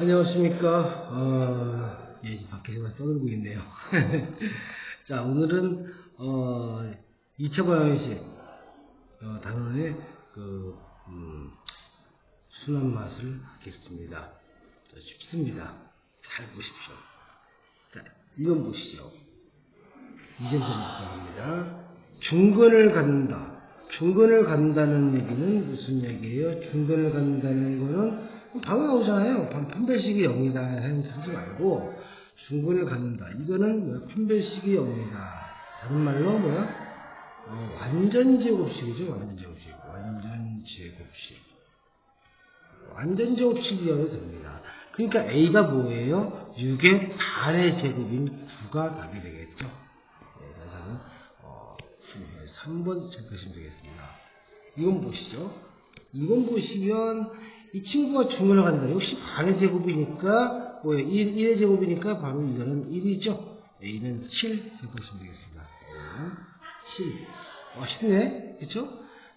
안녕하십니까. 어, 예, 밖에서만 떠들고 있네요. 자, 오늘은, 어, 2차 방정식, 어, 단원의 그, 음, 순한 맛을 하겠습니다. 자, 쉽습니다. 잘 보십시오. 자, 이건 보시죠. 이점점 시작합니다. 중건을 갖는다. 중건을 갖는다는 얘기는 무슨 얘기예요? 중건을 갖는다는 거는 바로 나오잖아요. 반- 판별식이 0이다 하지 말고 중건을 갖는다. 이거는 뭐야? 판별식이 0이다. 다른 말로 뭐야? 어, 완전 제곱식이죠. 완전 제곱식. 완전 제곱식. 완전 제곱식이어도 됩니다. 그러니까 A가 뭐예요? 6의 반의 제곱인 9가 답이 되겠죠. 네, 그래서 어, 3번 체크하시면 되겠습니다. 이건 보시죠. 이건 보시면 이 친구가 중간을 간다. 역시 반의 제곱이니까 뭐예요? 1, 1의 제곱이니까 바로 이거는 1이죠. A는 7 생각하시면 되겠습니다. A는 7. 어, 쉽네. 그쵸?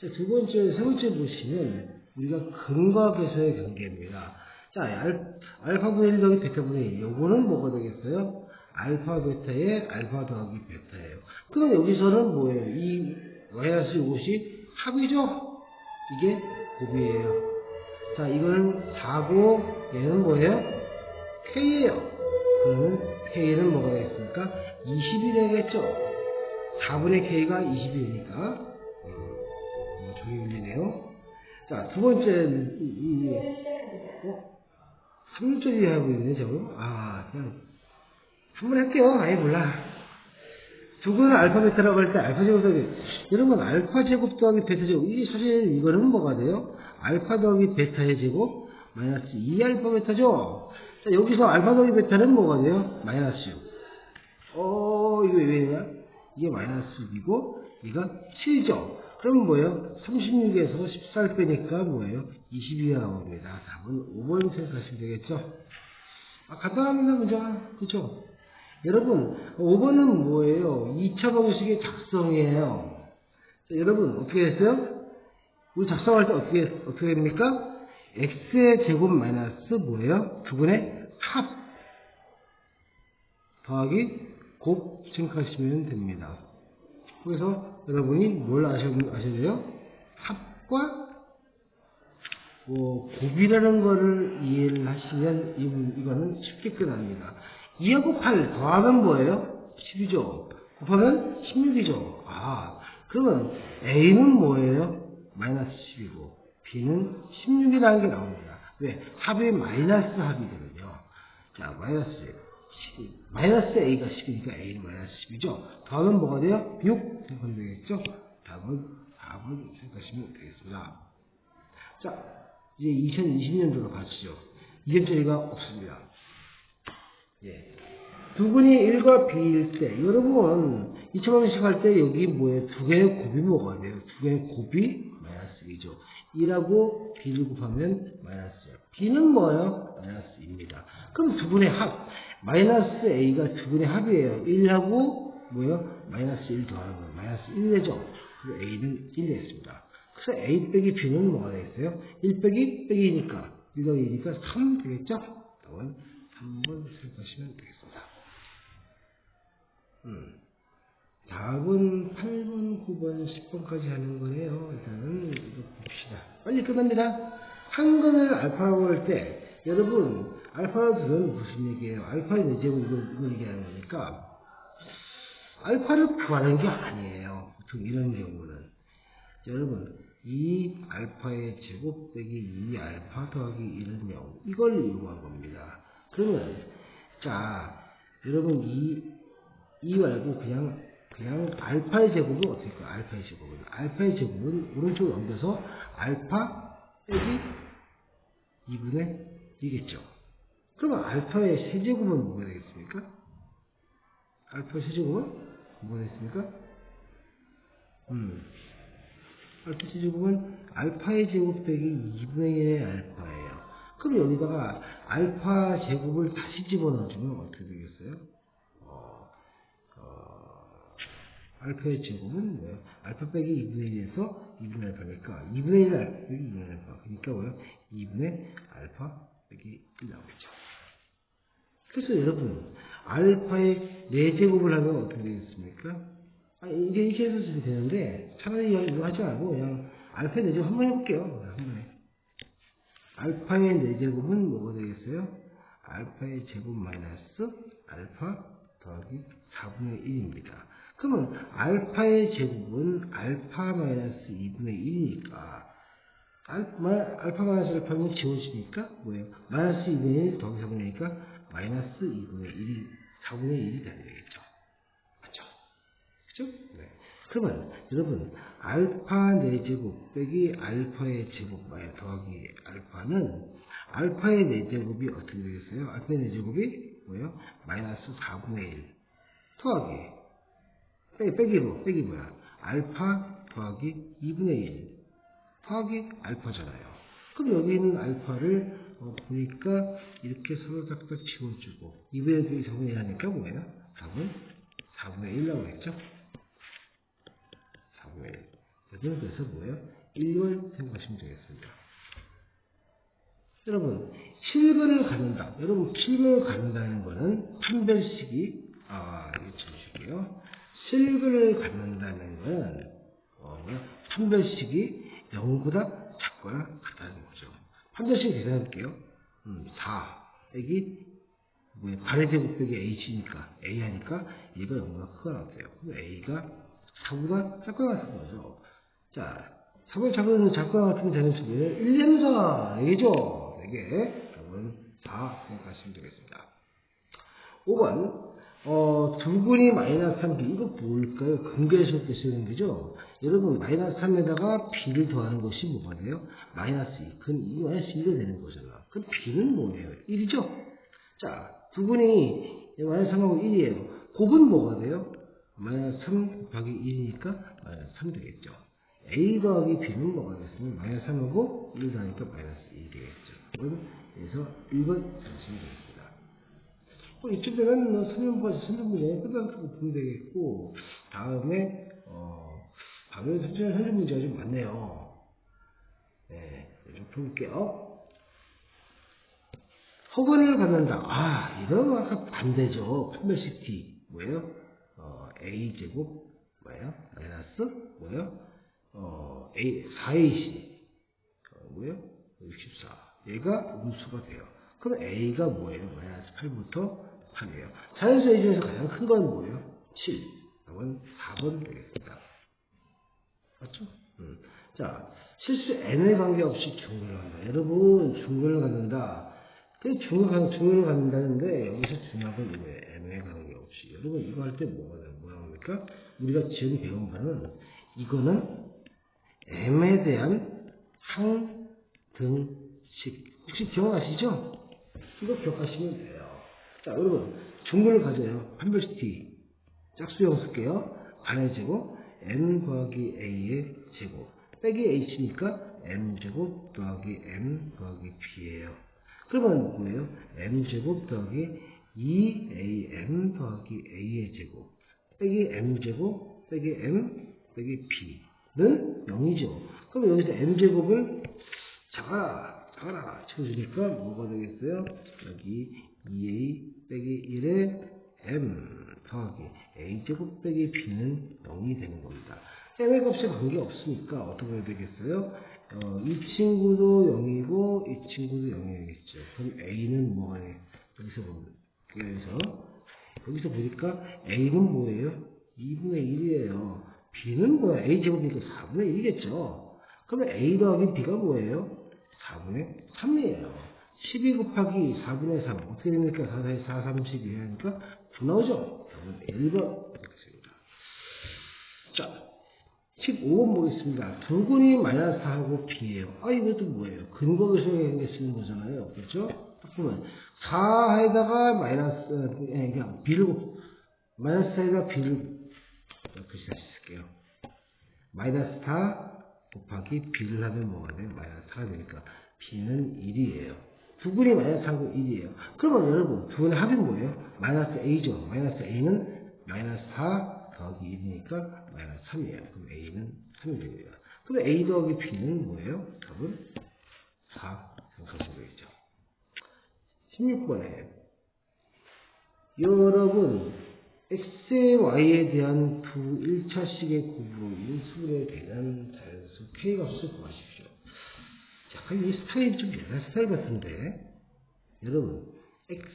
자, 두 번째, 세 번째 보시면 우리가 근과 배서의 관계입니다. 자, 알, 알파분의 1 더하기 베타분의 1. 요거는 뭐가 되겠어요? 알파 베타의 알파 더하기 베타예요. 그럼 여기서는 뭐예요? 이 마이너스 이것이 합이죠? 이게 곱이에요. 자, 이거는 4고 얘는 뭐예요? K예요. 그러면 K는 뭐가 되겠습니까? 20이 되겠죠? 4분의 K가 20이니까 음, 종이 울리네요. 자, 두 번째 이, 이, 어? 3절이 하고 있네, 저거. 아, 그냥 한 번 할게요. 아예 몰라. 두 개는 알파 베타라고 할 때 알파 제곱 더하기 여러분 알파 제곱 더하기 베타 제곱 이게 사실 이거는 뭐가 돼요? 알파 더하기 베타의 제곱 마이너스 2 알파 베타죠. 자 여기서 알파 더하기 베타는 뭐가 돼요? 마이너스 6. 어 이거 왜냐? 이게 마이너스 6이고 이가 7죠. 그럼 뭐예요? 36에서 14를 빼니까 뭐예요? 22가 나옵니다. 답은 5번 생각하시면 되겠죠? 아, 간단합니다, 문제가. 그죠? 여러분, 5번은 뭐예요? 2차 방식의 작성이에요. 자, 여러분, 어떻게 했어요? 우리 작성할 때 어떻게, 어떻게 됩니까? x의 제곱 마이너스 뭐예요? 두분의 합. 더하기 곱 생각하시면 됩니다. 그래서 여러분이 뭘 아셔, 아셔야 돼요? 합과 뭐 곱이라는 거를 이해를 하시면 이, 이거는 쉽게 끝납니다. 2하고 8 더하면 뭐예요? 10이죠. 곱하면 16이죠. 아, 그러면 A는 뭐예요? 마이너스 10이고 B는 16이라는 게 나옵니다. 왜? 합이 마이너스 합이거든요. 자, 마이너스 10. 마이너스 A가 10이니까 A는 마이너스 10이죠. 더하면 뭐가 돼요? 6 생각하면 되겠죠? 답은 4번 생각하시면 되겠습니다. 자, 이제 2020년도로 가시죠. 이점짜리가 없습니다. 예. 두 분이 1과 B일 때, 여러분, 2차방식 할 때 여기 뭐예요? 두 개의 곱이 뭐가 돼요? 두 개의 곱이 마이너스 2죠. 1하고 B를 곱하면 마이너스 1. B는 뭐예요? 마이너스 2입니다. 그럼 두 분의 합, 마이너스 A가 두 분의 합이에요. 1하고 뭐예요? 마이너스 1 더하는 거 마이너스 1되죠. 그리고 A는 1 됐습니다. 그래서 A 빼기 B는 뭐가 되겠어요? 1 빼기 빼기니까 1 더하기 2니까 3 되겠죠? 3번 생각하시면 되겠습니다. 음. 답은 8번, 9번, 10번까지 하는 거예요. 일단은 이거 봅시다. 빨리 끝납니다. 한근을 알파라고 할 때, 여러분, 알파로 들으면 무슨 얘기예요? 알파의 이거 얘기하는 거니까, 알파를 구하는 게 아니에요. 보통 이런 경우는. 여러분, 이 알파의 제곱 빼기 2 알파 더하기 1은 0. 이걸 이용한 겁니다. 그러면, 자, 여러분, 이, 이 말고 그냥, 그냥 알파의 제곱은 어떻게 할까요? 알파의 제곱은. 알파의 제곱은 오른쪽으로 넘겨서 알파 빼기 2분의 2겠죠. 그러면 알파의 세제곱은 뭐가 되겠습니까? 알파의 세제곱은 뭐가 되겠습니까? 음. 알파 세제곱은 알파의 제곱 빼기 2분의 1의 알파예요. 그럼 여기다가 알파 제곱을 다시 집어넣어주면 어떻게 되겠어요? 어, 어, 알파의 제곱은 뭐예요? 알파 빼기 2분의 1에서 2분의 알파니까 2분의 1 알파 빼기 2분의 알파 그러니까 뭐예요? 2분의 알파 빼기 1 나오겠죠. 그래서 여러분 알파의 4제곱을 하면 어떻게 되겠습니까? 아, 이게 이렇게 해서 되는데 차라리 이거 하지 말고 그냥 알파의 4제곱 한번 해볼게요. 한 번에. 알파의 4제곱은 뭐가 되겠어요? 알파의 제곱 마이너스 알파 더하기 4분의 1입니다. 그러면 알파의 제곱은 알파 마이너스 2분의 1이니까 알파, 알파 마이너스 알파는 지워지니까 뭐예요? 마이너스 2분의 1 더하기 4분의 1이니까 마이너스 2분의 1이 4분의 1이 돼야 되겠죠. 맞죠? 그죠? 네. 그러면 여러분 알파 4제곱 빼기 알파의 제곱 더하기 알파는 알파의 4제곱이 어떻게 되겠어요? 알파의 4제곱이 뭐예요? 마이너스 4분의 1 더하기 빼, 빼기로 빼기 뭐야? 알파 더하기 2분의 1 더하기 알파잖아요. 그럼 여기 있는 알파를 어, 보니까 이렇게 서로 딱딱 지워주고 2분의 1 4분의 1 하니까 뭐예요? 답은 4분의 1 나오겠죠? 4분의 1 여기는 그래서 뭐예요? 1을 생각하시면 되겠습니다. 여러분, 7근을 갖는다. 여러분, 7근을 갖는다는 거는 판별식이, 아, 이거 쳐주시고요. 7근을 갖는다는 거는, 어? 판별식이 0보다 작거나 같다는 거죠. 판별식 계산해볼게요. 음, 4 빼기, 뭐야, 발의 제곱 빼기 h니까, a 하니까 얘가 0보다 크거나 같아요. 그럼 a가 4보다 작거나 같은 거죠. 자, 4보다 작거나, 작거나 같으면 되는 수는 1, 2, 3, 4, 얘기죠. 이게 답은 4 생각하시면 되겠습니다. 5번 어, 두 근이 마이너스 3비 이거 뭘까요? 근거에서 때 쓰는 거죠? 여러분 마이너스 3에다가 b를 더하는 것이 뭐가 돼요? 마이너스 2. 근 2, 마이너스 2가 되는 거잖아. 그럼 b는 뭐예요? 1이죠? 자, 두 근이 마이너스 3하고 1이에요. 곱은 뭐가 돼요? 마이너스 3 곱하기 1이니까 마이너스 3 되겠죠. A 더하기 b는 뭐가 되겠습니까? 마이너스 3하고 1 더하니까 마이너스 2 되겠죠. 그래서 1번 쓰시면 되겠습니다. 어, 이쯤 되면 뭐 설명까지 설명문제 끝나고 보면 되겠고 다음에 어, 다음에 설정 설정 문제가 좀 많네요. 네, 좀 볼게요. 허근을 갖는다. 아, 이건 아까 반대죠. 판별식 t 뭐예요? 어, a 제곱 뭐예요? 마이너스 뭐예요? 어, a 4ac 어, 뭐예요? 64. 얘가 음수가 돼요. 그럼 A가 뭐예요? 마이너스 8부터 8이에요. 자연수 A 중에서 가장 큰 건 뭐예요? 7. 그건 4번 되겠습니다. 맞죠? 음. 자, 실수 N에 관계없이 중근을 한다. 여러분, 중근을 갖는다. 그 중근, 중근을 갖는다는데, 여기서 중요한 건 이거예요. N에 관계없이. 여러분, 이거 할 때 뭐가, 뭐라 합니까? 우리가 지금 배운 바는, 이거는 M에 대한 항등 식. 혹시 기억나시죠? 이거 기억하시면 돼요. 자, 여러분, 중근을 가져요. 판별식 t. 짝수형 쓸게요. 반의 제곱, m 더하기 a의 제곱. 빼기 h니까 m 제곱 더하기 m 더하기 b예요. 그러면 뭐예요? m 제곱 더하기 2am 더하기 a의 제곱. 빼기 m 제곱 빼기 m 빼기 b 는 0이죠. 그럼 여기서 m 제곱을 작아라 쳐주니까 뭐가 되겠어요? 여기 2a 빼기 1에 m 더하기 a제곱 빼기 b는 0이 되는 겁니다. m의 값에 관계 없으니까 어떻게 해야 되겠어요? 어, 이 친구도 0이고 이 친구도 0이겠죠. 그럼 a는 뭐가 돼? 여기서 보면 그래서 여기서 보니까 a는 뭐예요? 2분의 1이에요. B는 뭐야? a제곱이니까 4분의 1이겠죠. 그러면 a 더하기 b가 뭐예요? 4분의 3이에요. 12 곱하기 4분의 3 어떻게 됩니까? 4, 4, 4 3, 12 하니까 9 나오죠? 답은 1번 되겠습니다. 자, 15번 보겠습니다. 두 근이 마이너스 4하고 b예요. 아 이것도 뭐예요? 근거에서 쓰는 거잖아요. 그렇죠? 딱 보면 4에다가 마이너스 예, 그냥 b를 마이너스 4에다 b를 글씨. 마이너스 4 곱하기 b를 하면 뭐가 돼요? 마이너스 4가 되니까 b는 1이에요. 두 근이 마이너스 4고 1이에요. 그러면 여러분 두 근의 합이 뭐예요? 마이너스 a죠. 마이너스 a는 마이너스 4 더하기 1이니까 마이너스 3이에요. 그럼 a는 3이 됩니다. 그럼 a 더하기 b는 뭐예요? 답은 4 생각하시면 되겠죠. 16번에 여러분 x에 y에 대한 두 1차식의 곱으로 인수분에 대한 자연수 k 값을 구하십시오. 약간 이 스타일이 좀 옛날 스타일 같은데 여러분 x,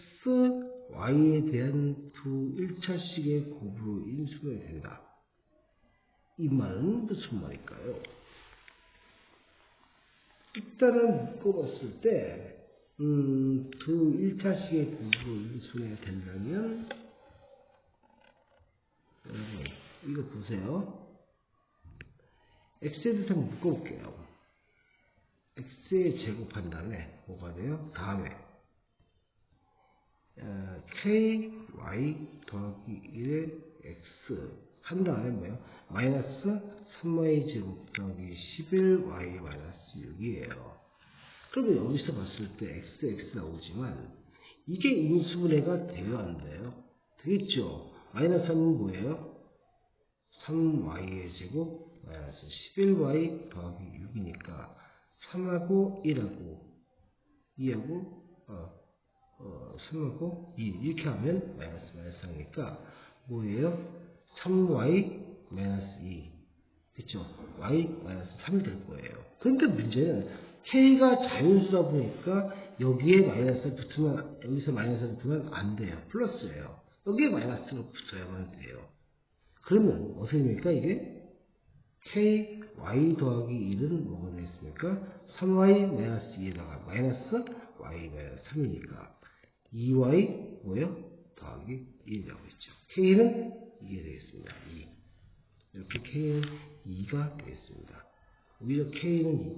y에 대한 두 1차식의 곱으로 인수분해 된다. 이 말은 무슨 말일까요? 일단은 묶어봤을 때 음, 두 1차식의 곱으로 인수분해 된다면 여러분 이거 보세요. x에 대해서 묶어볼게요. x에 제곱한 다음에 뭐가 돼요? 다음에 어, k, y 더하기 1의 x 한 다음에 뭐예요? 마이너스 3y 제곱 더하기 11y 마이너스 6이에요. 그러면 여기서 봤을 때 x, x 나오지만 이게 인수분해가 안 돼요? 되겠죠? 마이너스 3은 뭐예요? 3y의 제곱 마이너스 11y 더하기 6이니까 3하고 1하고 2하고 어, 어, 3하고 2 이렇게 하면 마이너스 마이너스 하니까 뭐예요? 3y 마이너스 2 그쵸? y 마이너스 3이 될 거예요. 그러니까 문제는 k가 자연수다 보니까 여기에 마이너스 붙으면 여기서 마이너스 붙으면 안 돼요. 플러스예요. 여기에 마이너스가 붙어야만 돼요. 그러면 어떻게 됩니까 이게? k y 더하기 1은 뭐가 되겠습니까? 3y 마이너스 2에다가 마이너스 y 마이너스 3이니까 2y 뭐요? 더하기 1이라고 했죠. k는 이게 되겠습니다. 2. 이렇게 k는 2가 되겠습니다. 오히려 k는 2.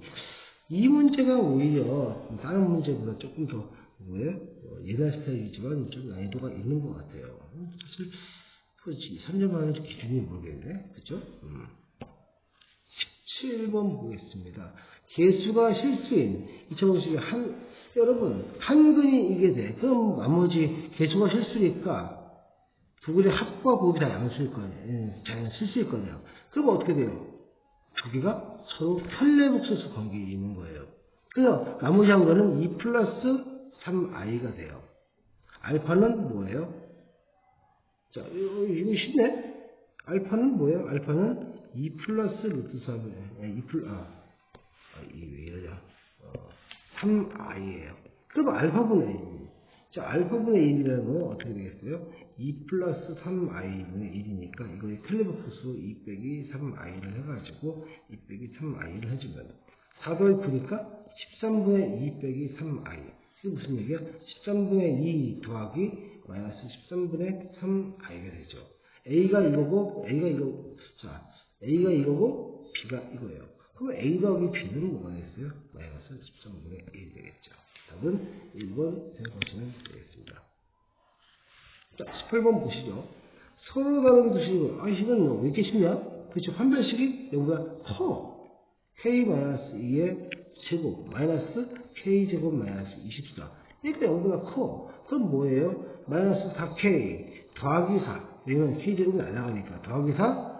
이 문제가 오히려 다른 문제보다 조금 더 뭐예요? 어, 예단 스타일이지만 좀 난이도가 있는 것 같아요. 사실 그렇지 3점 하는 기준이 모르겠네. 그죠? 음. 17번 보겠습니다. 개수가 실수인 2050의 한 여러분 한 근이 이게 돼. 그럼 나머지 개수가 실수니까 두 개의 합과 곱이 다 양수일 거예요. 예, 자연 실수일 거예요. 그럼 어떻게 돼요? 두 개가 서로 편례복소수 관계에 있는 거예요. 그래서 나머지 한 거는 2 플러스 3i가 돼요. 알파는 뭐예요? 자, 이거, 이거 쉽네? 알파는 뭐예요? 알파는 2 플러스 루트 3, 2 플, 아, 아 이게 왜 이러냐. 어, 3i예요. 그럼 알파분의 1. 자, 알파분의 1이라는 건 어떻게 되겠어요? 2 플러스 3i분의 1이니까 이거의 클레버푸스 2 빼기 3i를 해가지고 2 빼기 3i를 해주면 4 더하기 9니까 13분의 2 빼기 3i 이게 무슨 얘기야? 13분의 2 더하기 마이너스 13분의 3i가 되죠. a가 이거고 a가 이거 자 a가 이거고 b가 이거예요. 그럼 a 더하기 b는 뭐가 되겠어요? 마이너스 13분의 1이 되겠죠. 답은 1번 생각하시면 되겠습니다. 자, 18번 보시죠. 서로 다른 두식을, 아, 이건 왜 이렇게 쉽냐? 그렇죠. 판별식이 여기가 커. k-2의 제곱, 마이너스 k제곱 마이너스 24. 그러니까 여기가 커. 그럼 뭐예요? 마이너스 4k 더하기 4. 왜냐면 k제곱이 날아가니까. 더하기 4,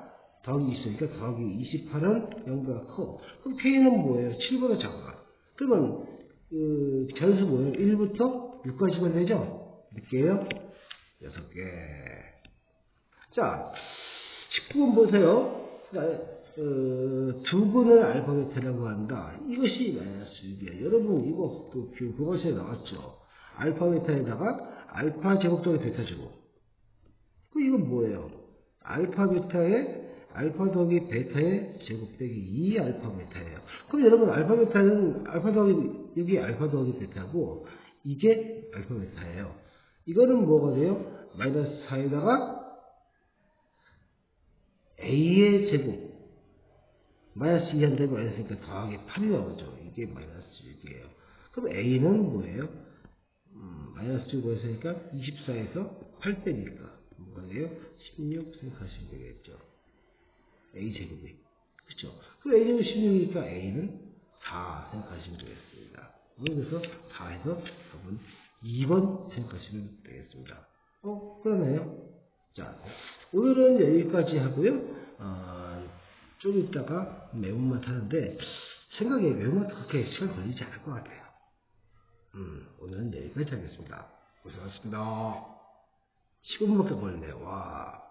더하기 있으니까 더하기 28은 0보다 커. 그럼 k는 뭐예요? 7보다 작아. 그러면 그 전수 뭐예요? 1부터 6까지만 되죠? 몇 개요? 6개. 자, 19번 보세요. 자, 어, 두 분을 알파벳이라고 한다. 이것이 마이너스 6이에요. 여러분, 이거 또 교과서에 나왔죠. 알파 베타에다가 알파 제곱 더하기 베타 제곱. 그 이건 뭐예요? 알파 베타에 알파 더하기 베타의 제곱 빼기 2 알파 베타예요. 그럼 여러분 알파 베타는 알파 더하기 여기 알파 더하기 베타고 이게 알파 베타예요. 이거는 뭐가 돼요? 마이너스 4에다가 a의 제곱 마이너스 2한테 마이너스니까 더하기 8이 나오죠. 이게 마이너스 6이에요. 그럼 a는 뭐예요? 음, 마이너스 6을 했으니까 24에서 8 빼니까 뭐가 돼요? 16 생각하시면 되겠죠. a 제곱이 그렇죠? 그럼 a 제곱 16이니까 a는 4 생각하시면 되겠습니다. 그래서 4에서 답은 2번 생각하시면 되겠습니다. 어, 그러네요. 자, 오늘은 여기까지 하고요. 어, 좀 이따가 매운맛 하는데 생각에 매운맛 그렇게 시간 걸리지 않을 것 같아요. 음, 오늘은 여기까지 하겠습니다. 고생하셨습니다. 15분밖에 걸렸네요. 와.